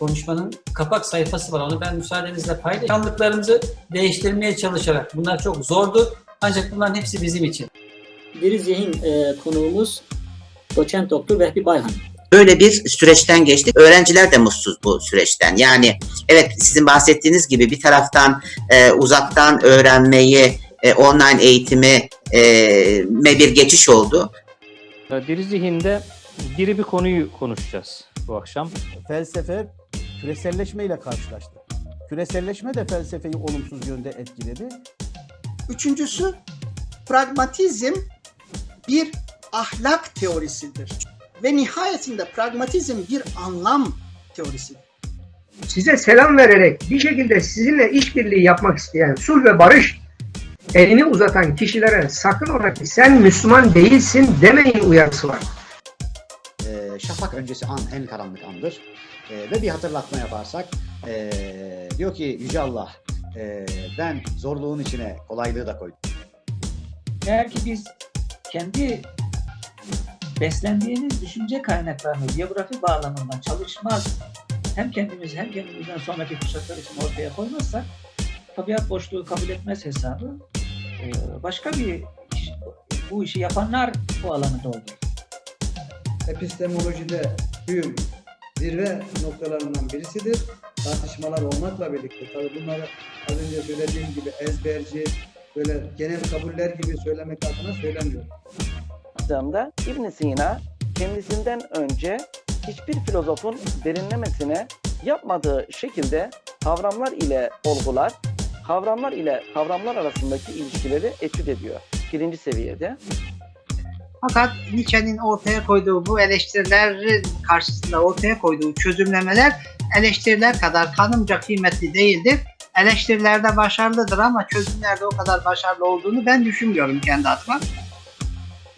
konuşmanın kapak sayfası var. Onu ben müsaadenizle paylaşayım. Yanlıklarımızı değiştirmeye çalışarak. Bunlar çok zordu. Ancak bunların hepsi bizim için. Diri zihin e, konuğumuz doçent doktor Vehbi Bayhan. Böyle bir süreçten geçtik. Öğrenciler de mutsuz bu süreçten. Yani evet sizin bahsettiğiniz gibi bir taraftan e, uzaktan öğrenmeyi, e, online eğitimi e, me bir geçiş oldu. Diri Zihin'de diri bir konuyu konuşacağız bu akşam. felsefe küreselleşme ile karşılaştı. Küreselleşme de felsefeyi olumsuz yönde etkiledi. Üçüncüsü pragmatizm bir ahlak teorisidir. Ve nihayetinde pragmatizm bir anlam teorisidir. size selam vererek bir şekilde sizinle işbirliği yapmak isteyen sulh ve barış elini uzatan kişilere sakın ola ki sen Müslüman değilsin demeyin uyarısı var. Şafak öncesi an en karanlık andır. Ee, ve bir hatırlatma yaparsak ee, diyor ki Yüce Allah ee, ben zorluğun içine kolaylığı da koydum. Eğer ki biz kendi beslendiğimiz düşünce kaynaklarını biyografi bağlamında çalışmaz, hem kendimiz hem kendimizden sonraki kuşaklar için ortaya koymazsak, tabiat boşluğu kabul etmez hesabı e, başka bir bu işi yapanlar bu alanı doldurur. Epistemolojide Hume zirve noktalarından birisidir. Tartışmalar olmakla birlikte tabii bunları az önce söylediğim gibi ezberci, böyle genel kabuller gibi söylemek adına söylemiyorum. baktığımda ibn Sina kendisinden önce hiçbir filozofun derinlemesine yapmadığı şekilde kavramlar ile olgular, kavramlar ile kavramlar arasındaki ilişkileri etüt ediyor. Birinci seviyede. Fakat Nietzsche'nin ortaya koyduğu bu eleştirilerin karşısında ortaya koyduğu çözümlemeler eleştiriler kadar kanımca kıymetli değildir. Eleştirilerde başarılıdır ama çözümlerde o kadar başarılı olduğunu ben düşünmüyorum kendi adıma.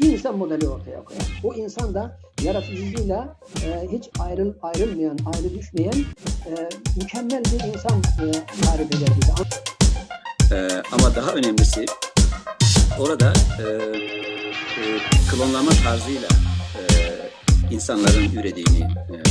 Bir insan modeli ortaya koyar. O insan da yaratıcılığıyla e, hiç ayrıl ayrılmayan, ayrı düşmeyen e, mükemmel bir insan e, tarif eder bize. Ee, ama daha önemlisi orada e, e, klonlama tarzıyla e, insanların ürediğini e,